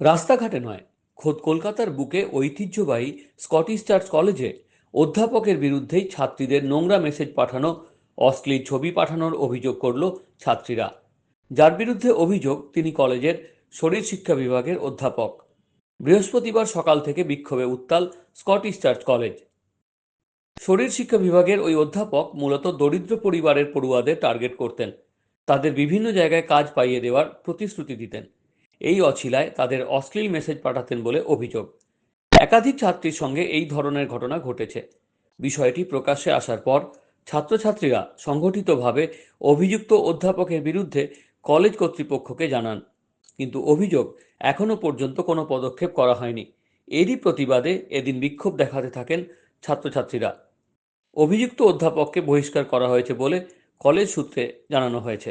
রাস্তাঘাটে নয়, খোদ কলকাতার বুকে ঐতিহ্যবাহী স্কটিশ চার্চ কলেজে অধ্যাপকের বিরুদ্ধেই ছাত্রীদের নোংরা মেসেজ পাঠানো, অশ্লীল ছবি পাঠানোর অভিযোগ করল ছাত্রীরা। যার বিরুদ্ধে অভিযোগ, তিনি কলেজের শরীর শিক্ষা বিভাগের অধ্যাপক। বৃহস্পতিবার সকাল থেকে বিক্ষোভে উত্তাল স্কটিশ চার্চ কলেজ। শরীর শিক্ষা বিভাগের ওই অধ্যাপক মূলত দরিদ্র পরিবারের পড়ুয়াদের টার্গেট করতেন। তাদের বিভিন্ন জায়গায় কাজ পাইয়ে দেওয়ার প্রতিশ্রুতি দিতেন। এই অছিলায় তাদের অশ্লীল মেসেজ পাঠাতেন বলে অভিযোগ। একাধিক ছাত্রীর সঙ্গে এই ধরনের ঘটনা ঘটেছে। বিষয়টি প্রকাশ্যে আসার পর ছাত্রছাত্রীরা সংগঠিতভাবে অভিযুক্ত অধ্যাপকের বিরুদ্ধে কলেজ কর্তৃপক্ষকে জানান। কিন্তু অভিযোগ এখনও পর্যন্ত কোনো পদক্ষেপ করা হয়নি। এরই প্রতিবাদে এদিন বিক্ষোভ দেখাতে থাকেন ছাত্রছাত্রীরা। অভিযুক্ত অধ্যাপককে বহিষ্কার করা হয়েছে বলে কলেজ সূত্রে জানানো হয়েছে।